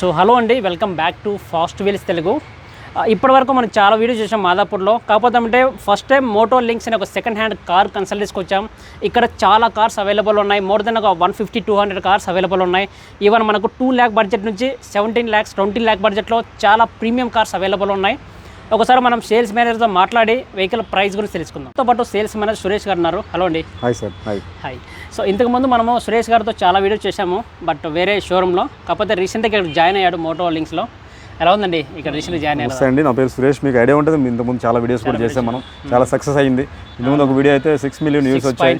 So hello అండి welcome back to Fast Wheels Telugu. ఇప్పటివరకు మనం చాలా వీడియోస్ చేసాం మాదాపూర్లో. కాకపోతే అంటే ఫస్ట్ టైం మోటో లింక్స్ అనే ఒక సెకండ్ హ్యాండ్ కార్ కన్సల్టెన్స్కి వచ్చాం ఇక్కడ చాలా కార్స్ అవైలబుల్ ఉన్నాయి. మోర్ దెన్ ఒక one fifty two hundred cars available ఉన్నాయి. ఈవెన్ మనకు టూ ల్యాక్ బడ్జెట్ నుంచి సెవెంటీన్ ల్యాక్స్ ట్వంటీ ల్యాక్ బడ్జెట్లో చాలా ప్రీమియం కార్స్ అవైలబుల్ ఉన్నాయి. ఒకసారి మనం సేల్స్ మేనేజర్తో మాట్లాడి వెహికల్ ప్రైస్ గురించి తెలుసుకుందాం. తో పాటు సేల్స్ మేనేజర్ సురేష్ గారు ఉన్నారు. హలో అండి. Hi sir hi hi so ఇంతకుముందు మనము సురేష్ గారితో చాలా వీడియోస్ చేశాము బట్ వేరే షోరూంలో. కాకపోతే రీసెంట్గా ఇక్కడ జాయిన్ అయ్యాడు మోటో లింక్స్లో ఎలా ఉందండి ఇక్కడ రీసెంట్గా జాయిన్ అయ్యారు నమస్తే అండి నా పేరు సురేష్. మీకు ఐడియా ఉంటుంది ఇంతకుముందు చాలా వీడియోస్ కూడా చేసాం మనం. చాలా సక్సెస్ అయింది. ఇంతకుముందు ఒక వీడియో అయితే సిక్స్ మిలియన్ వ్యూస్ వచ్చాయి.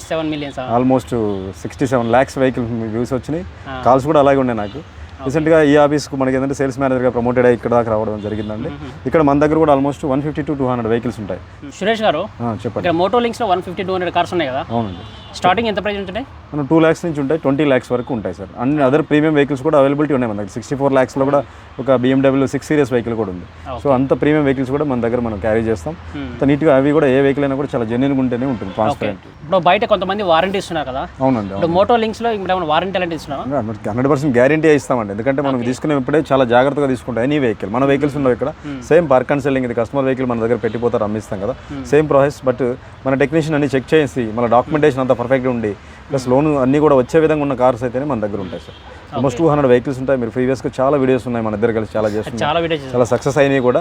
Almost sixty seven lakhs vehicle views వచ్చినాయి. కాల్స్ కూడా అలాగే ఉన్నాయి నాకు. రీసెంట్గా ఈ ఆఫీస్కు మనకి ఏంటంటే సేల్స్ మేనేజర్గా ప్రమోటెడ్ అయ్యి ఇక్కడ దాకా రావడం జరిగిందండి. ఇక్కడ మన దగ్గర కూడా almost one fifty to two hundred vehicles ఉంటాయి. సురేష్ గారు చెప్పండి. Moto లింక్స్లో one fifty two hundred cars ఉన్నాయి కదా. అవునండి. స్టార్టింగ్ ఎంత ప్రైస్ ఉంటున్నాయి? మనం టూ ల్యాక్స్ నుంచి ఉంటాయి ట్వంటీ ల్యాక్స్ వరకు ఉంటాయి సార్. అన్ని అదర్ ప్రీమియం వెహికల్స్ కూడా అవైలబిలిటీ ఉన్నాయి మన దగ్గర. సిక్స్టీ ఫోర్ ల్యాక్స్లో కూడా ఒక BMW సిక్స్ సీరియస్ వెహికల్ కూడా ఉంది. సో అంత ప్రీమియం వెహికల్స్ కూడా మన దగ్గర మనం క్యారీ చేస్తాం. అంత నీట్గా అవి కూడా ఏ వెహికల్ అయినా కూడా చాలా జెన్యున్గా ఉంటేనే ఉంటుంది ట్రాన్స్పరెంట్ ఇప్పుడు బయట కొంతమంది వారంటీ ఇస్తున్నారు కదా? అవునండి ఇప్పుడు మోటో లింక్స్లో ఇప్పుడు వారంటీ అలాంటి ఇస్తున్నారా హండ్రెడ్ పర్సెంట్ గ్యారంటీ ఇస్తామండి. ఎందుకంటే మనం తీసుకునేప్పుడే చాలా జాగ్రత్తగా తీసుకుంటాం ఎనీ వెహికల్ మన వెహికల్స్ ఉండవు ఇక్కడ. సేమ్ పార్క్ అండ్ సెల్లింగ్ ఇది కస్టమర్ వెహికల్ మన దగ్గర పెట్టిపోతారు అమ్మిస్తాం కదా. సేమ్ ప్రాసెస్ బట్ మన టెక్నీషియన్ అన్ని చెక్ చేసి మన డాక్యుమెంటేషన్ అంతా పర్ఫెక్ట్గా ఉండి ప్లస్ లోన్ అన్నీ కూడా వచ్చే విధంగా ఉన్న కార్స్ అయితేనే మన దగ్గర ఉంటాయి sir. Almost two hundred vehicles ఉంటాయి. మీరు ప్రీవియస్గా చాలా వీడియోస్ ఉన్నాయి మన ఇద్దరు కలిసి చాలా చేస్తున్నాం చాలా వీడియోస్ చాలా సక్సెస్ అయినాయి కూడా.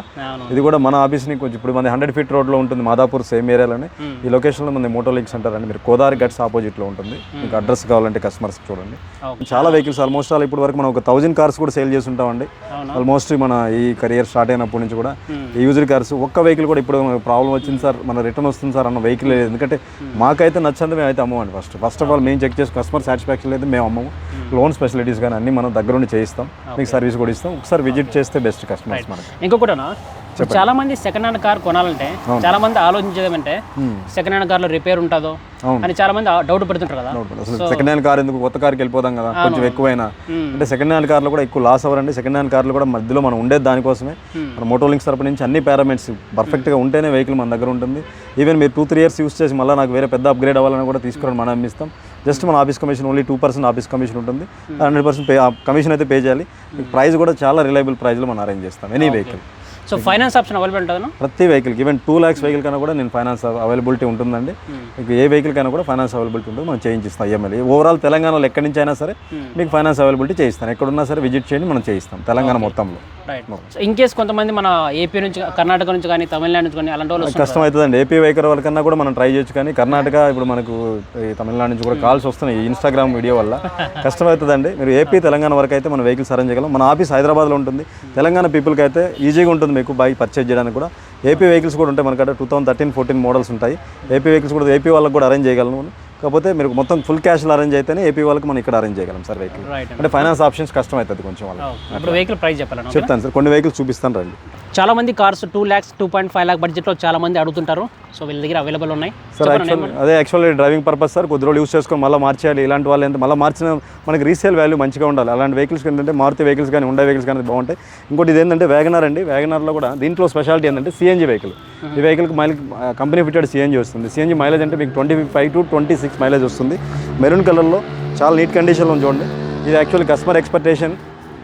ఇది కూడా మన ఆఫీస్ని కొంచెం ఇప్పుడు మన హండ్రెడ్ ఫీట్ రోడ్లో ఉంటుంది మాదాపూర్ సేమ్ ఏరియాలోనే ఈ లొకేషన్లో మన మోటో లింక్స్ అంటారండి మీరు కోదారి గట్స్ ఆపోజిట్లో ఉంటుంది. మీకు అడ్రస్ కావాలంటే కస్టమర్స్ చూడండి. చాలా వెహికల్స్ ఆల్మోస్ట్ ఆల్ ఇప్పుడు వరకు మనం ఒక థౌజండ్ కార్స్ కూడా సేల్ చేస్తుంటామండి అవునా? ఆల్మోస్ట్ మన ఈ కెరియర్ స్టార్ట్ అయినప్పటి నుంచి కూడా ఈ యూజర్ కార్స్ ఒక్క వెహికల్ కూడా ఇప్పుడు ప్రాబ్లం వచ్చింది సార్ మన రిటర్న్ వస్తుంది సార్ అన్న వెహికల్ లేదు. ఎందుకంటే మాకైతే నచ్చంది మేము అయితే అమ్మమండి ఫస్ట్ ఫస్ట్ ఆఫ్ ఆల్ మేము చెక్ చేసి కస్టమర్ సాటిస్ఫాక్షన్ లేదు మేము అమ్మము. లోన్ ఫెసిలిటీస్ కానీ అన్ని మనం దగ్గరుండి చేయిస్తాం. మీకు సర్వీస్ కూడా ఇస్తాం. ఒకసారి విజిట్ చేస్తే బెస్ట్ కస్టమర్స్ మనకి. ఇంకొకటనా చాలా మంది సెకండ్ హ్యాండ్ కార్ కొనాలంటే చాలా మంది ఆలోచించేది ఏమంటే సెకండ్ హ్యాండ్ కార్లో రిపేర్ ఉంటుందో. అని చాలా మంది డౌట్ పడుతుంటారు కదా. అసలు సెకండ్ హ్యాండ్ కార్ ఎందుకు? కొత్త కార్కి వెళ్ళిపోదాం కదా. కొంచెం ఎక్కువైనా. అంటే సెకండ్ హ్యాండ్ కార్లో కూడా ఎక్కువ లాస్ అవ్వరండి. సెకండ్ హ్యాండ్ కార్లు కూడా మధ్యలో మనం ఉండేది దానికోసమే. మన మోటోలింక్స్ తరపు నుంచి అన్ని పారామీటర్స్ పర్ఫెక్ట్గా ఉంటేనే వెహికల్ మన దగ్గర ఉంటుంది. ఈవెన్ మీరు టూ త్రీ ఇయర్స్ యూస్ చేసి మళ్ళీ నాకు వేరే పెద్ద అప్గ్రేడ్ అవ్వాలని కూడా తీసుకుని మనం అమ్మిస్తాం జస్ట్ మన office commission only two percent office commission ఉంటుంది. హండ్రెడ్ పర్సెంట్ పే కమిషన్ అయితే పే చేయాలి. ప్రైస్ కూడా చాలా రిలయబుల్ ప్రైస్లో మనం అరేంజ్ చేస్తాం. Any vehicle. So finance option available ఉంటుందా ప్రతి వెహికల్కి ఈవెన్ టూ ల్యాక్స్ వెహికల్ కన్నా కూడా నేను ఫైనాన్స్ అవైలబిలిటీ ఉంటుందండి. మీకు ఏ వెహికల్ కైనా కూడా ఫైనాన్స్ అవైలబిలిటీ ఉంటుంది. మనం చేయించిస్తాం ఈఎంఐ ఓవరాల్ తెలంగాణలో ఎక్కడి నుంచి అయినా సరే మీకు ఫైనాన్స్ అవైలబిలిటీ చేయిస్తాను. ఎక్కడున్నా సరే విజిట్ చేయండి మనం చేయిస్తాం. తెలంగాణ మొత్తంలో. ఇన్ కేస్ కొంతమంది మన ఏపీ నుంచి కర్ణాటక నుంచి కానీ తమిళనాడు నుంచి కానీ అలాంటి వాళ్ళు. కష్టం అవుతుందండి ఏపీ వెహికల్ వాళ్ళకన్నా కూడా మనం ట్రై చేయొచ్చు కానీ కర్ణాటక ఇప్పుడు మనకు ఈ తమిళనాడు నుంచి కూడా కాల్స్ వస్తున్నాయి ఈ ఇన్స్టాగ్రామ్ వీడియో వల్ల. కష్టం అవుతుందండి మీరు ఏపీ తెలంగాణ వరకు అయితే మన వెహికల్స్ అరేంజ్ చేయగలం. మన ఆఫీస్ హైదరాబాద్లో ఉంటుంది. తెలంగాణ పీపుల్కి అయితే ఈజీగా ఉంటుంది. మీకు బైక్ పర్చేజ్ చేయడానికి కూడా ఏపీ వెహికల్స్ కూడా ఉంటాయి మనకంటే two thousand thirteen fourteen models ఉంటాయి. ఏపీ వెహికల్స్ కూడా ఏపీ వాళ్ళకి కూడా అరేంజ్ చేయగలను కాకపోతే మీరు మొత్తం ఫుల్ క్యాష్లో అరేంజ్ అయితేనే ఏపీ వాళ్ళకి మనం ఇక్కడ అరేంజ్ చేయగలం సార్ వెహికల్ అంటే ఫైనాన్స్ ఆప్షన్స్ కష్టం అవుతుంది కొంచెం ఇప్పుడు వెహికల్ ప్రైస్ చెప్పాలను చెప్తాను సార్. కొన్ని వెహికల్స్ చూపిస్తాను రండి. చాలా మంది cars two lakhs two point five lakh బడ్జెట్లో చాలా మంది అడుగుతుంటారు. సో వీళ్ళ దగ్గర అవైలబుల్ ఉన్నాయి. సార్ యాక్చువల్ అదే యాక్చువల్లీ డ్రైవింగ్ పర్పస్ సార్ కొద్ది రోజులు యూస్ చేసుకొని మళ్ళీ మార్చేయాలి. ఇలాంటి వాళ్ళు ఎంత మళ్ళీ మార్చిన మనకి రీసేల్ వాల్యూ మంచిగా ఉండాలి. అలాంటి వెహికల్స్ ఏంటంటే మారుతి వెహికల్స్ కానీ ఉండే వెహికల్స్ కానీ బాగుంటాయి. ఇంకోటి ఇది ఏంటంటే వ్యాగనార్ అండి వ్యాగనార్లో కూడా దీంట్లో స్పెషాలిటీ ఏంటంటే సిఎన్జీ వెహికల్ ఈ వెహికల్కి మైలేజ్ కంపెనీ ఫిటెడ్ సిఎన్జీ వస్తుంది. సిఎన్జీ మైలేజ్ అంటే మీకు twenty five to twenty six mileage వస్తుంది మెరూన్ కలర్లో చాలా నీట్ కండిషన్లో ఉంది చూడండి. ఇది actually customer expectation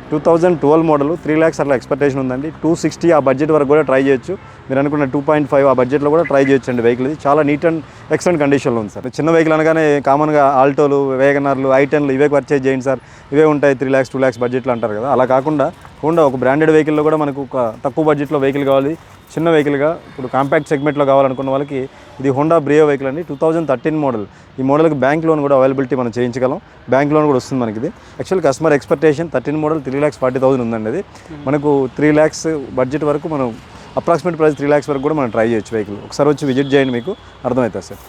two thousand twelve model three lakhs అట్లా ఎక్స్పెక్టేషన్ ఉందండి. టూ సిక్స్టీ ఆ బడ్జెట్ వరకు కూడా ట్రై చేయొచ్చు. మీరు అనుకున్న టూ పాయింట్ ఫైవ్ ఆ బడ్జెట్లో కూడా ట్రై చేయొచ్చు అండి వెహికల్ ఇది. చాలా నీట్ అండ్ ఎక్సలెంట్ కండిషన్లో ఉంది సార్. చిన్న వెహికల్ అనగానే కామన్గా ఆల్టోలు వేగనర్లు ఐటెన్లు ఇవే పర్చేజ్ చేయండి సార్. ఇవే ఉంటాయి త్రీ ల్యాక్స్ టూ ల్యాక్స్ బడ్జెట్లో అంటారు కదా. అలా కాకుండా హోండా ఒక బ్రాండెడ్ వెహికల్లో కూడా మనకు ఒక తక్కువ బడ్జెట్లో వెహికల్ కావాలి. చిన్న వెహికల్గా ఇప్పుడు కాంపాక్ట్ సెగ్మెంట్లో కావాలనుకున్న వాళ్ళకి ఇది హోండా బ్రియో వెహికల్ అండి. టూ థౌజండ్ థర్టీన్ మోడల్ ఈ మోడల్కి బ్యాంక్ లోన్ కూడా అవైలబిలిటీ మనం చేయించగలం. బ్యాంక్ లోన్ కూడా వస్తుంది మనకి ఇది actual customer expectation thirteen model three lakhs forty thousand ఉందండి అది. మనకు త్రీ ల్యాక్స్ బడ్జెట్ వరకు మనం అప్రాక్సిమేట్ ప్రైస్ త్రీ ల్యాక్స్ వరకు కూడా మనం ట్రై చేయొచ్చు వెహికల్ ఒకసారి వచ్చి విజిట్ చేయండి మీకు. అర్థమవుతుంది సార్.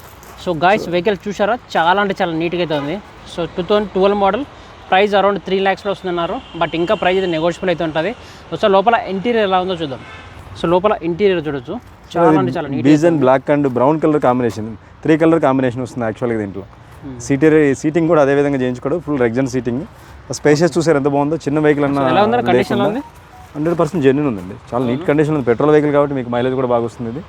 సో గాయస్ వెహికల్ చూసారా చాలా అంటే చాలా నీట్గా అయితే ఉంది. So two thousand twelve model price around three ల్యాక్స్లో వస్తుందన్నారు. బట్ ఇంకా ప్రైస్ అయితే నెగోషియబుల్ అయితే ఉంటుంది. సో లోపల ఇంటీరియర్ ఎలా ఉందో చూద్దాం. సో లోపల ఇంటీరియర్ చూడొచ్చు. చాలా అంటే black and brown colour combination. Three colour combination వస్తుంది యాక్చువల్గా దీంట్లో. సీటర్ సీటింగ్ కూడా అదే విధంగా చేయించుకోవడం ఫుల్ రెగ్జన్ సీటింగ్ స్పేషియస్ చూసారు ఎంత బాగుందో? చిన్న వెహికల్ అన్న హండ్రెడ్ పర్సెంట్ జెన్యున్ ఉందండి. చాలా నీట్ కండిషన్ ఉంది. పెట్రోల్ వెహికల్ కాబట్టి మీకు మైలేజ్ కూడా బాగా వస్తుంది ఇది.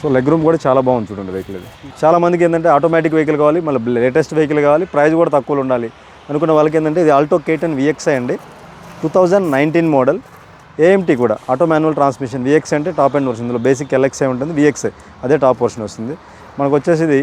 సో లెగ్ రూమ్ కూడా చాలా బాగుంది చూడండి వెహికల్ ఇది. చాలా మందికి ఏంటంటే ఆటోమేటిక్ వెహికల్ కావాలి మళ్ళీ లేటెస్ట్ వెహికల్ కావాలి. ప్రైస్ కూడా తక్కువలో ఉండాలి. అనుకున్న వాళ్ళకి ఏంటంటే ఇది ఆల్టో కేటన్ విఎక్స్ఐ అండి. Two thousand nineteen model. AMT కూడా ఆటో మాన్యువల్ ట్రాన్స్మిషన్ విఎక్స్ అంటే టాప్ ఎండ్ వర్షన్ ఇందులో బేసిక్ ఎల్ఎక్స్ఐ ఉంటుంది విఎక్స్ఐ అదే టాప్ వర్షన్ వస్తుంది. మనకు వచ్చేసి ఇది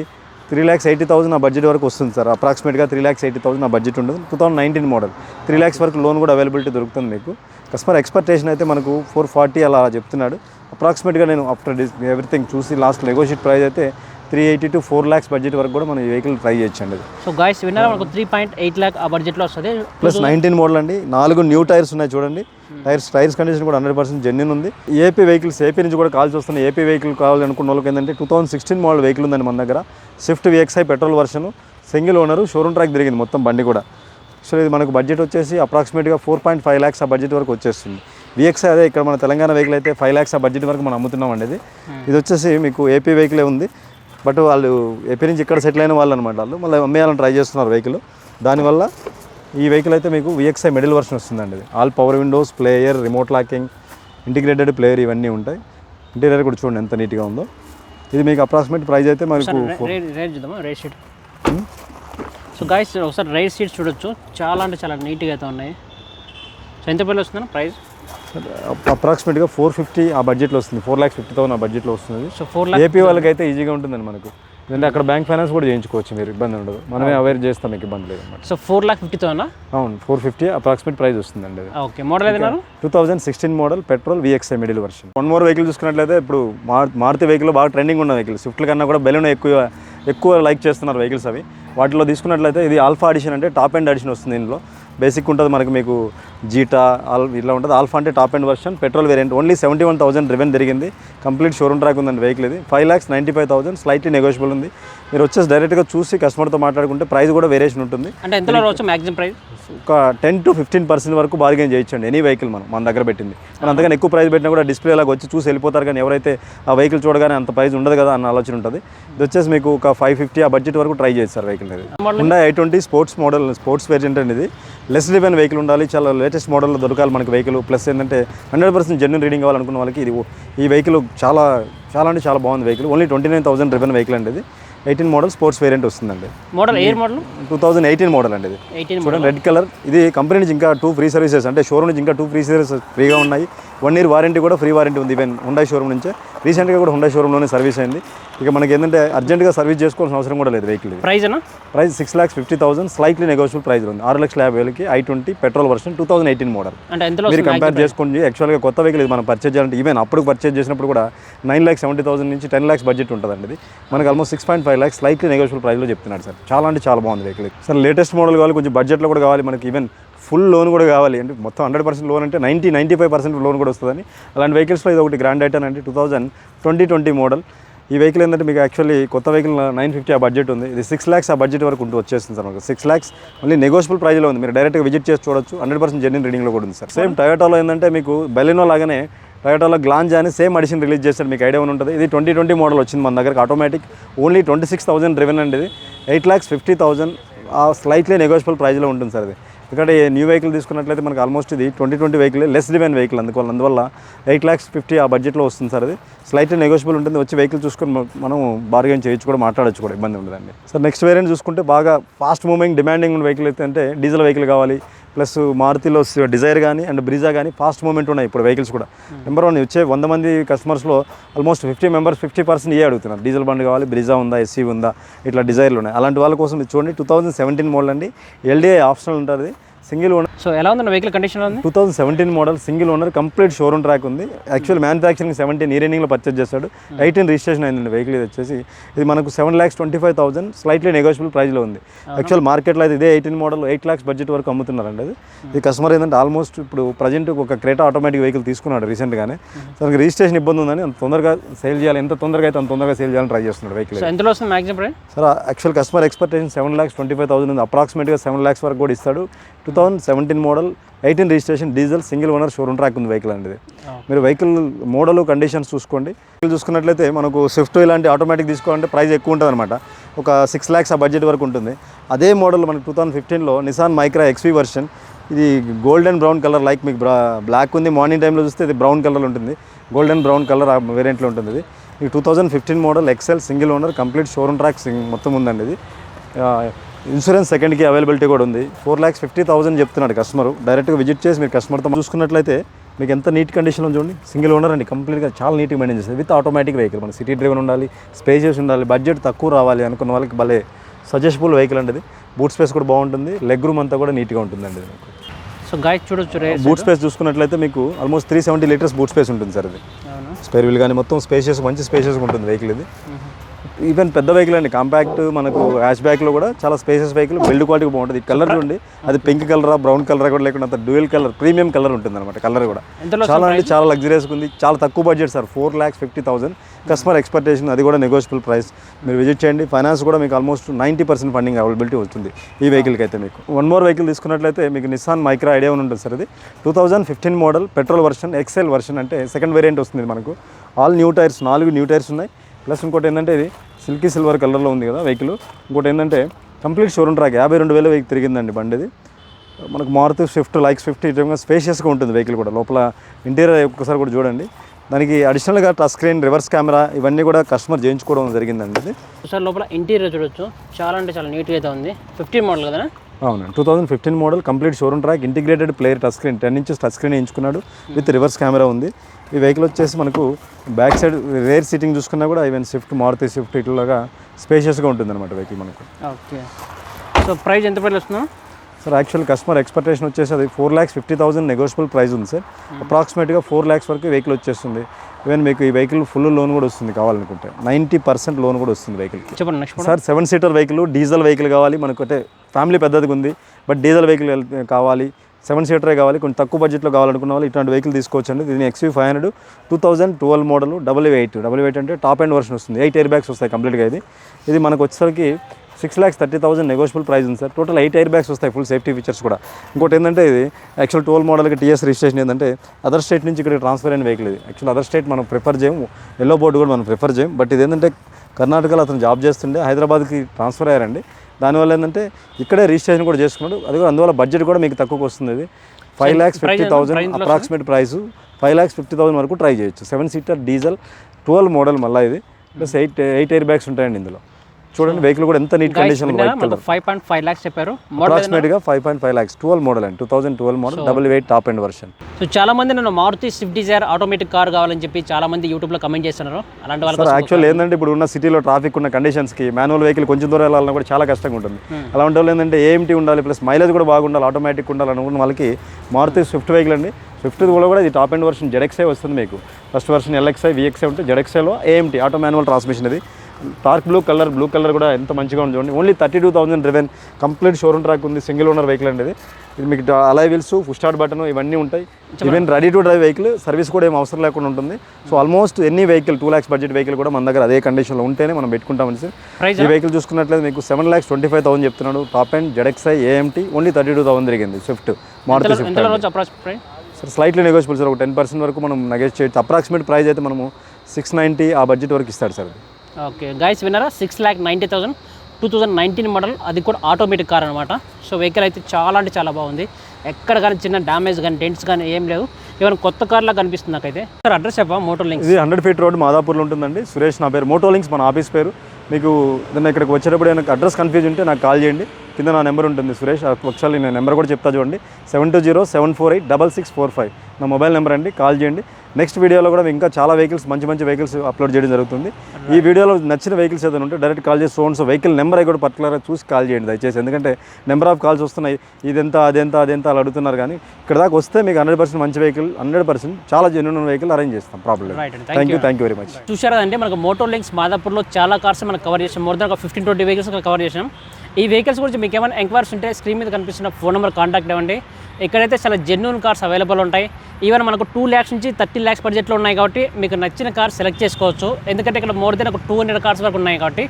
త్రీ ల్యాక్స్ ఎయిటీ థౌసండ్ ఆ బడ్జెట్ వరకు వస్తుంది సార్. అప్రాక్సిమేట్గా త్రీ ల్యాక్స్ ఎయిటీ థౌసండ్ ఆ బడ్జెట్ ఉంటుంది. Two thousand nineteen model. Three lakhs వరకు లోన్ కూడా అవైలబిలిటీ దొరుకుతుంది మీకు. కస్టమర్ ఎక్స్పెక్టేషన్ అయితే మనకు ఫోర్ ఫార్టీ అలా చెప్తున్నాడు. అప్రాక్సిమేట్గా నేను ఆఫ్టర్ ఎవ్రీథింగ్ చూసి లాస్ట్ నెగోషియేట్ ప్రైస్ అయితే three eighty to four lakhs budget వరకు కూడా మనం ఈ వెహికల్ ట్రై చేయొచ్చండి సో గాయస్ విన్నారా మనకు త్రీ పాయింట్ ఎయిట్ ల్యాక్ ఆ బడ్జెట్లో వస్తుంది? ప్లస్ నైన్టీన్ మోడల్ అండి. నాలుగు న్యూ టైర్స్ ఉన్నాయి చూడండి. టైర్స్ టైర్స్ కండిషన్ కూడా హండ్రెడ్ పర్సెంట్ జెన్యున్ ఉంది. ఏపీ వెహికల్స్ ఏపీ నుంచి కూడా కాల్స్ వస్తున్నాయి. ఏపీ వెహికల్ కావాలనుకున్న వాళ్ళకి ఏంటంటే two thousand sixteen model vehicle ఉందండి మన దగ్గర. Swift VXI petrol version single owner showroom track తిరిగింది మొత్తం బండి కూడా. సో ఇది మనకు బడ్జెట్ వచ్చేసి అప్రాక్సిమేట్గా ఫోర్ పాయింట్ ఫైవ్ ల్యాక్స్ ఆ బడ్జెట్ వరకు వచ్చేస్తుంది. విఎక్స్ఐ అదే ఇక్కడ మన తెలంగాణ వెహికల్ అయితే ఫైవ్ ల్యాక్స్ ఆ బడ్జెట్ వరకు మనం అమ్ముతున్నాం అండి ఇది ఇది వచ్చేసి మీకు ఏపీ వెహికలే ఉంది. బట్ వాళ్ళు ఏపీ నుంచి ఇక్కడ సెటిల్ అయిన వాళ్ళు అనమాట వాళ్ళు. మళ్ళీ అమ్మేయాలని ట్రై చేస్తున్నారు వెహికల్. దానివల్ల ఈ వెహికల్ అయితే మీకు విఎక్స్ఐ మిడిల్ వర్షన్ వస్తుందండి ఇది. All power windows player remote locking integrated player ఇవన్నీ ఉంటాయి. ఇంటీరియర్ కూడా చూడండి ఎంత నీట్గా ఉందో. ఇది మీకు అప్రాక్సిమేట్ ప్రైస్ అయితే మనకు రేట్ షీట్. సో గాయస్ ఒకసారి రైట్ సీట్స్ చూడొచ్చు. చాలా అంటే చాలా నీట్గా అయితే ఉన్నాయి. సో ఎంత పేర్లు వస్తుందా ప్రైస్? అప్రాక్సిమేట్గా ఫోర్ ఫిఫ్టీ ఆ బడ్జెట్లో వస్తుంది. ఫోర్ ల్యాక్స్ ఫిఫ్టీ థౌసండ్ ఆ బడ్జెట్లో వస్తుంది. సో ఫోర్ ఏపీ వాళ్ళకి అయితే ఈజీగా ఉంటుందండి మనకు. ఎందుకంటే అక్కడ బ్యాంక్ ఫైనాన్స్ కూడా చేయించుకోవచ్చు మీరు ఇబ్బంది ఉండదు. మనమే అవేర్ చేస్తాం మీకు ఇబ్బంది లేదు అనమాట so four lakh fifty thousand అవును ఫోర్ ఫిఫ్టీ అప్రాక్సిమేట్ ప్రైస్ వస్తుందండి okay model ఏదన్నారు two thousand sixteen model petrol VXI middle version one more vehicle చూసుకున్నట్లయితే ఇప్పుడు మార్ మారుతి వెహికల్ బాగా ట్రెండింగ్ ఉన్న వెహికల్ స్విఫ్ట్ కన్నా కూడా బెలూన్ ఎక్కువ ఎక్కువ లైక్ చేస్తున్నారు వెహికల్స్ అవి. వాటిలో తీసుకున్నట్లయితే ఇది ఆల్ఫా అడిషన్ అంటే టాప్ ఎండ్ అడిషన్ వస్తుంది ఇందులో. బేసిక్ ఉంటుంది మనకి మీకు జీటా ఆల్ ఇట్లా ఉంటుంది. ఆల్ఫా అంటే top end version petrol variant. Only seventy one thousand driven తిరిగింది. కంప్లీట్ షోరూమ్ ట్రాక్ ఉందండి వెహికల్ ఇది. Five lakhs ninety five thousand slightly negotiable ఉంది. మీరు వచ్చేసి డైరెక్ట్గా చూసి కస్టమర్తో మాట్లాడుకుంటే ప్రైస్ కూడా వేరియేషన్ ఉంటుంది. అంటే ఎంతలో రావచ్చు మ్యాక్సిమం ప్రైస్ ఒక టెన్ టు ఫిఫ్టీన్ పర్సెంట్ వరకు బార్గెన్ చేయొచ్చండి ఎనీ వెహికల్ మనం మన దగ్గర పెట్టింది. మనం అంతగానే ఎక్కువ ప్రైస్ పెట్టినా కూడా డిస్ప్లే లాగా వచ్చి చూసి వెళ్ళిపోతారు కానీ ఎవరైతే ఆ వెహికల్ చూడగానే అంత ప్రైస్ ఉండదు కదా అన్న ఆలోచన ఉంటుంది. ఇది వచ్చేసి మీకు ఒక ఫైవ్ ఫిఫ్టీ ఆ బడ్జెట్ వరకు ట్రై సార్ వెహికల్ ఇది ఉండా I twenty sports model sports variant అండి ఇది లెస్ రివెన్ వెహికల్ ఉండాలి. చాలా లేటెస్ట్ మోడల్లో దొరకాలి మనకి వెహికల్. ప్లస్ ఏంటంటే హండ్రెడ్ పర్సెంట్ జెన్యున్ రీడింగ్ కావాలనుకున్న వాళ్ళకి ఇది ఈ వెహికల్ చాలా చాలా అంటే చాలా బాగుంది vehicle. Only twenty nine thousand driven vehicle అండి ఇది. ఎయిటీన్ మోడల్ స్పోర్ట్స్ వేరియంట్ వస్తుందండి. Model year model two thousand eighteen model అండి ఇది. ఎయిటీన్ చూడండి రెడ్ కలర్ ఇది కంపెనీ నుంచి ఇంకా టూ ఫ్రీ సర్వీసెస్ అంటే షోరూమ్ నుంచి ఇంకా టూ ఫ్రీ సర్వీసెస్ ఫ్రీగా ఉన్నాయి. వన్ ఇయర్ వారంటీ కూడా ఫ్రీ వారంటీ ఉంది. ఈవెన్ హుండా షోరూమ్ నుంచే. రీసెంట్గా కూడా హుండా షోరూంలోనే సర్వీస్ అయింది. ఇక మనకి ఏంటంటే అర్జెంట్గా సర్వీస్ చేసుకోవాల్సిన అవసరం కూడా లేదు వెహికల్ ఇది. ప్రైస్ అన్న? Price six lakhs fifty thousand slightly negotiable price ఉంది. ఆరు లక్షల యాభై వేలకి I twenty petrol version two thousand eighteen model మీరు కంపేర్ చేసుకోండి యాక్చువల్గా కొత్త వెహికల్ ఇది మనం పర్చేజ్ చేయాలంటే ఈవెన్ అప్పుడు పర్చేజ్ చేసినప్పుడు కూడా నైన్ ల్యాక్స్ సెవెంటీ థౌసండ్ నుంచి టెన్ ల్యాక్స్ బడ్జెట్ ఉంటుందండి ఇది. మనకి almost six point five lakhs slightly negotiable ప్రైస్లో చెప్తున్నాడు సార్. చాలా అంటే చాలా బాగుంది వెహికల్ సార్ లేటెస్ట్ మోడల్ కావాలి కొంచెం బడ్జెట్లో కూడా కావాలి మనకి ఈవెన్ ఫుల్ లోన్ కూడా కావాలి. అంటే మొత్తం హండ్రెడ్ పర్సెంట్ లోన్ అంటే ninety ninety five percent loan కూడా వస్తుందని అలాంటి వెహికల్స్లో ఇది ఒకటి గ్రాండ్ ఐటన్ అంటే two thousand twenty twenty model ఈ వెహికల్ ఏంటంటే మీకు యాక్చువల్లీ కొత్త వెహికల్ నైన్ ఫిఫ్టీ ఆ బడ్జెట్ ఉంది. ఇది సిక్స్ ల్యాక్స్ ఆ బడ్జెట్ వరకు ఉంటూ వచ్చేస్తుంది సార్ మనకు సిక్స్ ల్యాక్స్ మళ్ళీ నెగోషియబుల్ ప్రైజ్లో ఉంది. మీరు డైరెక్ట్గా విజిట్ చేసి చూడొచ్చు. హండ్రెడ్ పర్సెంట్ జెన్యున్ రీడింగ్లో కూడా ఉంది సార్. సేమ్ టయోటాలో ఏంటంటే మీకు బెలినో లాగానే టయోటాలో గ్లాంజ్ అని సేమ్ అడిషన్ రిలీజ్ చేశారు. మీకు ఐడియా ఉంటుంది. ఇది ట్వంటీ ట్వంటీ మోడల్ వచ్చింది మన దగ్గర automatic only twenty six thousand driven అండి ఇది. ఎయిట్ ల్యాక్స్ ఫిఫ్టీ థౌసండ్ ఆ స్లైట్లీ నెగోషియబుల్ ప్రైజ్లో ఉంటుంది సార్ ఇది. ఇక్కడ ఈ న్యూ వెహికల్ తీసుకున్నట్లయితే మనకి ఆల్మోస్ట్ ఇది twenty twenty vehicle less driven vehicle అందువల్ల అందువల్ల ఎయిట్ ల్యాక్స్ ఫిఫ్టీ ఆ బడ్జెట్లో వస్తుంది సార్ అది స్లైట్లీ నెగోషియబుల్ ఉంటుంది వచ్చి వెహికల్ చూసుకొని మనం బార్గెన్ చేయొచ్చు కూడా మాట్లాడొచ్చు కూడా ఇబ్బంది ఉండదండి. సార్ నెక్స్ట్ వేరియంట్ చూసుకుంటే బాగా ఫాస్ట్ మూవింగ్ డిమాండింగ్ ఉన్న వెహికల్ అయితే అంటే డీజిల్ వెహికల్ కావాలి ప్లస్ మారుతిలో డిజైర్ కానీ అండ్ బ్రిజా కానీ ఫాస్ట్ మూమెంట్ ఉన్నాయి ఇప్పుడు వెహికల్స్ కూడా. నెంబర్ వన్ వచ్చే వంద మంది కస్టమర్స్లో almost fifty members fifty percent ఏ అడుగుతున్నారు. డీజిల్ బండి కావాలి బ్రిజా ఉందా ఎస్సీ ఉందా ఇట్లా డిజైర్లు ఉన్నాయి. అలాంటి వాళ్ళ కోసం చూడండి టూ థౌసండ్ సెవెంటీన్ మోడల్ అండి. ఎల్డీఐ ఆప్షనల్ ఉంటుంది. Single owner. సో ఎలా ఉందన్న వెహికల్ కండిషన్ ఉంది? Two thousand seventeen model single owner complete showroom track ఉంది. యాక్చువల్ మ్యానుఫ్యాక్చరింగ్ సెవెంటీన్ ఈ రేంజింగ్లో పర్చేజ్ చేస్తాడు ఎయిటీన్ రిజిస్ట్రేషన్ అయిందండి వెహికల్ ఇది వచ్చేసి. ఇది మనకు seven lakhs twenty five thousand slightly negotiable ప్రైస్లో ఉంది. యాక్చువల్ మార్కెట్లో అయితే ఇదే eighteen model eight lakhs budget వరకు అమ్ముతున్నారండి అది. ఈ కస్టమర్ ఏంటంటే ఆల్మోస్ట్ ఇప్పుడు ప్రజెంట్ ఒక క్రేటా ఆటోమేటిక్ వెహికల్ తీసుకున్నాడు రీసెంట్గానే దానికి రిజిస్ట్రేషన్ ఇబ్బంది ఉందని అంత తొందరగా సేల్ చేయాలి ఎంత తొందరగా అయితే అంత తొందరగా సేల్ చేయాలని ట్రై చేస్తున్నాడు వెహికల్ ఎంతలో వస్తుంది maximum price sir actual customer expectation seven lakhs twenty five thousand ఉంది. అప్రాక్సిమేట్గా సెవెన్ ల్యాక్స్ వరకు కూడా ఇస్తాడు. Two thousand seventeen model eighteen registration diesel single owner showroom track ఉంది వెహికల్ అనేది. మీరు వెహికల్ మోడల్ కండిషన్స్ చూసుకోండి. వెహికల్ చూసుకున్నట్లయితే మనకు స్విఫ్ట్ ఇలాంటి ఆటోమేటిక్ తీసుకోవాలంటే ప్రైస్ ఎక్కువ ఉంటుంది అనమాట ఒక సిక్స్ ల్యాక్స్ ఆ బడ్జెట్ వరకు ఉంటుంది. అదే మోడల్ మనకు టూ థౌసండ్ ఫిఫ్టీన్లో నిసాన్ మైక్రా ఎక్స్వీ వర్షన్ ఇది గోల్డెన్ బ్రౌన్ కలర్ లైక్ మీకు బ్లాక్ ఉంది. మార్నింగ్ టైంలో చూస్తే ఇది బ్రౌన్ కలర్ ఉంటుంది. గోల్డెన్ బ్రౌన్ కలర్ వేరియంట్లో ఉంటుంది ఇది. ఈ two thousand fifteen model XL single owner complete showroom track మొత్తం ఉందండి ఇది. ఇన్సూరెన్స్ సెకండ్కి అవైలబిలిటీ కూడా ఉంది. ఫోర్ ల్యాక్స్ ఫిఫ్టీ థౌసండ్ చెప్తున్నాడు కస్టమర్. డైరెక్ట్గా విజిట్ చేసి మీరు కస్టమర్తో చూసుకున్నట్లయితే మీకు ఎంత నీట్ కండిషన్లో చూడండి. సింగిల్ ఓనర్ అండి. కంప్లీట్గా చాలా నీట్గా మెయింటైన్ చేస్తుంది విత్ ఆటోమేటిక్ వెహికల్. మన సిటీ డ్రైవర్ ఉండాలి స్పేసెస్ ఉండాలి బడ్జెట్ తక్కువ రావాలి అనుకున్న వాళ్ళకి భలే సజెస్టబుల్ వెహికల్ అండి బూట్ స్పేస్ కూడా బాగుంటుంది. లెగ్ రూమ్ అంతా కూడా నీట్గా ఉంటుందండి మీకు. సో గాయస్ చూడొచ్చు బూట్ స్పేస్ చూసుకున్నట్లయితే మీకు almost three seventy litres boot space ఉంటుంది సార్ ఇది స్పేర్ వీల్ కానీ మొత్తం స్పేషియస్ మంచి స్పేషియస్ ఉంటుంది వెహికల్ ఇది. ఈవెన్ పెద్ద వెహికల్ అండి. కాంపాక్ట్ మనకు హ్యాష్ బ్యాక్లో కూడా చాలా స్పేసెస్ వెహికల్ బిల్డ్ క్వాలిటీ బాగుంటుంది. కలర్ చూడండి. అది పింక్ కలరా బ్రౌన్ కలర్ కూడా లేకుండా అంత డ్యూయల్ కలర్ ప్రీమియం కలర్ ఉంటుంది అనమాట కలర్ కూడా చాలా అంటే చాలా లగ్జరియస్ ఉంది. చాలా తక్కువ budget sir. Four lakhs fifty thousand customer expectation అది కూడా నెగోషియబుల్ ప్రైస్ మీరు విజిట్ చేయండి. ఫైనాన్స్ కూడా మీకు almost ninety percent funding availability వస్తుంది ఈ వెహికల్కి అయితే మీకు. వన్ మోర్ వెహికల్ తీసుకున్నట్లయితే మీకు నిస్సాన్ మైక్రా ఐడియా ఉంటుంది సార్ ఇది. Two thousand fifteen model petrol version XL version అంటే సెకండ్ వేరియంట్ వస్తుంది మనకు. ఆల్ న్యూ టైర్స్ నాలుగు న్యూ టైర్స్ ఉన్నాయి. ప్లస్ ఇంకోటి ఏంటంటే ఇది సిల్కీ సిల్వర్ కలర్లో ఉంది కదా వెహికల్. ఇంకోటి ఏంటంటే కంప్లీట్ షోరూమ్ ట్రాక్ యాభై రెండు వేల వెహికల్ తిరిగిందండి బండిది. మనకు మారుతి స్విఫ్ట్ లైక్ స్విఫ్ట్ ఈ విధంగా స్పేషియస్గా ఉంటుంది వెహికల్ కూడా. లోపల ఇంటీరియర్ ఒక్కసారి కూడా చూడండి. దానికి అడిషనల్గా టచ్ స్క్రీన్ రివర్స్ కెమెరా ఇవన్నీ కూడా కస్టమర్ చేయించుకోవడం జరిగిందండి సార్ లోపల ఇంటీరియర్ చూడొచ్చు. చాలా అంటే చాలా నీట్గా అయితే ఉంది. ఫిఫ్టీన్ మోడల్ కదా అవునండి. Two thousand fifteen model complete showroom track integrated player touch screen ten inches touch screen ఎంచుకున్నాడు విత్ రివర్స్ కెమెరా ఉంది. ఈ వెహికల్ వచ్చేసి మనకు బ్యాక్ సైడ్ రేర్ సీటింగ్ చూసుకున్నా కూడా ఈవెన్ స్విఫ్ట్ మారుతి స్విఫ్ట్ ఇట్లాగా స్పేషియస్గా ఉంటుంది అనమాట వెహికల్ మనకు. ఓకే. సో ప్రైస్ ఎంత పడి వస్తున్నాం సార్ యాక్చువల్ కస్టమర్ ఎక్స్పెక్టేషన్ వచ్చేసి అది four lakhs fifty thousand negotiable price ఉంది సార్. అప్రాక్సిమేట్గా ఫోర్ ల్యాక్స్ వరకు వెహికల్ వచ్చేస్తుంది. ఈవెన్ మీకు ఈ వెహికల్ ఫుల్ లోన్ కూడా వస్తుంది కావాలనుకుంటే. నైంటీ పర్సెంట్ లోన్ కూడా వస్తుంది వెహికల్కి. Next sir seven seater vehicle diesel vehicle కావాలి మనకు అంటే ఫ్యామిలీ పెద్దదిగా ఉంది. బట్ డీజిల్ వెహికల్ కావాలి సెవెన్ సీటరే కావాలి కొంచెం తక్కువ బడ్జెట్లో కావాలనుకున్న వాళ్ళు ఇట్లాంటి వెహికల్ తీసుకోవచ్చండి. దీని XUV five hundred two thousand twelve model double eight double eight అంటే టాప్ అండ్ వర్షన్ వస్తుంది. ఎయిట్ ఎయిర్ బ్యాగ్స్ వస్తాయి కంప్లీట్గా ఇది. ఇది మనకు వచ్చేసరికి six lakhs thirty thousand negotiable price ఉంది sir. Total eight airbags వస్తాయి ఫుల్ సేఫ్టీ ఫీచర్స్ కూడా. ఇంకోటి ఏంటంటే ఇది యాక్చువల్ ట్వెల్వ్ మోడల్కి టీఎస్ రిజిస్ట్రేషన్ ఏంటంటే అదర్ స్టేట్ నుంచి ఇక్కడ ట్రాన్స్ఫర్ అయిన వెహికల్ ఇది. యాక్చువల్ అదర్ స్టేట్ మనం ప్రిఫర్ చేయము. ఎల్లో బోర్డు కూడా మనం ప్రిఫర్ చేయం బట్ ఇది ఏంటంటే కర్ణాటకలో అతను జాబ్ చేస్తుండే హైదరాబాద్కి ట్రాన్స్ఫర్ అయ్యారండి. దానివల్ల ఏంటంటే ఇక్కడే రిజిస్ట్రేషన్ కూడా చేసుకున్నాడు. అది కూడా అందువల్ల బడ్జెట్ కూడా మీకు తక్కువకు వస్తుంది ఇది five lakhs fifty thousand approximate price five lakhs fifty thousand వరకు ట్రై చేయొచ్చు. Seven seater diesel twelve model మళ్ళీ ఇది. Plus eight eight airbags ఉంటాయండి ఇందులో. చూడండి వెహికల్ కూడా ఎంత neat condition five point five lakhs చెప్పారు. మోడల్ అప్రాక్సిమేట్గా five point five lakhs twelve model అండి. Two thousand twelve model double eight top end version so చాలా మంది నన్ను Maruti Swift Dzire automatic car కావాలని చెప్పి చాలా మంది యూట్యూబ్లో కమెంట్ చేస్తున్నారు. అలాంటి వాళ్ళకి సార్ యాక్చువల్ ఏంటంటే ఇప్పుడు ఉన్న సిటీలో ట్రాఫిక్ ఉన్న కండిషన్స్కి మాన్యువల్ వెహికల్ కొంచెం దూరం వెళ్ళాలన్నా కూడా చాలా కష్టంగా ఉంటుంది. అలాంటి వాళ్ళు ఏంటంటే ఏఎంటీ ఉండాలి ప్లస్ మైలేజ్ కూడా బాగుండాలి ఆటోమేటిక్ ఉండాలి అనుకున్న వాళ్ళకి మారుతి స్విఫ్ట్ వెహికల్ అండి. స్విఫ్ట్ కూడా కూడా ఇది టాప్ అండ్ వర్షన్ జెడెక్సై వస్తుంది మీకు. ఫస్ట్ వర్షన్ ఎల్ఎక్స్ఐ విఎక్స్ఐ ఉంటే జెడెక్సైలో ఏఎంటీ ఆటో మాన్యువల్ ట్రాన్స్మిషన్ ఇది. Dark blue colour blue colour కూడా ఎంత మంచిగా ఉంది చూడండి. Only thirty two thousand driven complete showroom track ఉంది సింగిల్ ఓనర్ వెహికల్ అండి ఇది. ఇది మీకు alloy wheels full start button ఇవన్నీ ఉంటాయి. Even ready to drive vehicle service కూడా ఏం అవసరం లేకుండా ఉంటుంది. సో ఆల్మోస్ట్ ఎన్ని vehicle two lakhs budget vehicle కూడా మన దగ్గర అదే కండిషన్లో ఉంటేనే మనం పెట్టుకుంటామని సార్ ఈ వెహికల్ చూసుకున్నట్లయితే మీకు seven lakhs twenty five thousand చెప్తున్నాడు top end ZXI AMT only thirty two thousand తిరిగింది Swift Maruti Swift sir slightly negotiable sir ఒక టెన్ పర్సెంట్ వరకు మనం నెగోషియేట్ చేయొచ్చు అప్రాక్సిమేట్ ప్రైస్ అయితే మనము సిక్స్ నైంటీ ఆ బడ్జెట్ వరకు ఇస్తాడు సార్. ఓకే గైస్ విన్నారా? Six lakh ninety thousand two thousand nineteen model అది కూడా ఆటోమేటిక్ కార్ అనమాట సో వెహికల్ అయితే చాలా అంటే చాలా బాగుంది. ఎక్కడ కానీ చిన్న డ్యామేజ్ కానీ డెంట్స్ కానీ ఏం లేవు. ఏమైనా కొత్త కార్లా కనిపిస్తుంది నాకైతే. సార్ అడ్రస్ చెప్పా మోటో లింక్స్ ఇది హండ్రెడ్ ఫీట్ రోడ్ మాదాపూర్లో ఉంటుందండి. సురేష్ నా పేరు. మోటో లింక్స్ మన ఆఫీస్ పేరు. మీకు నేను ఇక్కడికి వచ్చేటప్పుడు నాకు అడ్రస్ కన్ఫ్యూజ్ ఉంటే నాకు కాల్ చేయండి. కింద నా నెంబర్ ఉంటుంది సురేష్. ఒకసారి నేను నెంబర్ కూడా చెప్తా చూడండి. Seven two zero seven four eight double six four five. నా మొబైల్ నెంబర్ అండి కాల్ చేయండి. నెక్స్ట్ వీడియోలో కూడా ఇంకా చాలా వెహికల్స్ మంచి మంచి వెహికల్స్ అప్లోడ్ చేయడం జరుగుతుంది. ఈ వీడియోలో నచ్చిన వెహికల్స్ ఏదైనా ఉంటే డైరెక్ట్ కాల్ చేసి ఫోన్స్ వెహికల్ నెంబర్ అవి కూడా పర్టికులర్గా చూసి కాల్ చేయండి దయచేసి. ఎందుకంటే నెంబర్ ఆఫ్ కాల్స్ వస్తున్నాయి. ఇదెంత అదెంత అదెంత అలా అడుగుతున్నారు కానీ ఇక్కడ దాకా వస్తే మీకు హండ్రెడ్ పర్సెంట్ మంచి వెహికల్ హండ్రెడ్ పర్సెంట్ చాలా జెన్యున్ వెహికల్ అరేంజ్ చేస్తాం. Problem. Thank you thank you very much చూసారా కదండి మనకు మోటో లింక్స్ మాదాపూర్లో చాలా కార్స్ మనం కవర్ చేసాం. మోర్ దాన్ ఒక ఫిఫ్టీన్ ట్వంటీ వెహికల్స్ కవర్ చేసాం. ఈ వెహికల్స్ గురించి మీకు ఏమైనా ఎంక్వైరీస్ ఉంటే స్క్రీన్ మీద కనిపిస్తున్న ఫోన్ నెంబర్ కాంటాక్ట్ అవ్వండి. ఇక్కడైతే చాలా జెన్యున్ కార్స్ అవైలబుల్ ఉంటాయి. ఈవెన్ మనకు టూ ల్యాక్స్ నుంచి థర్టీ ల్యాక్స్ బడ్జెట్లో ఉన్నాయి కాబట్టి మీకు నచ్చిన కార్ సెలెక్ట్ చేసుకోవచ్చు. ఎందుకంటే ఇక్కడ మోర్ దెన్ ఒక టూ హండ్రెడ్ కార్స్ వరకు ఉన్నాయి కాబట్టి.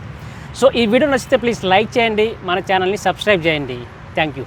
సో ఈ వీడియో నచ్చితే ప్లీజ్ లైక్ చేయండి. మన ఛానల్ని సబ్స్క్రైబ్ చేయండి. Thank you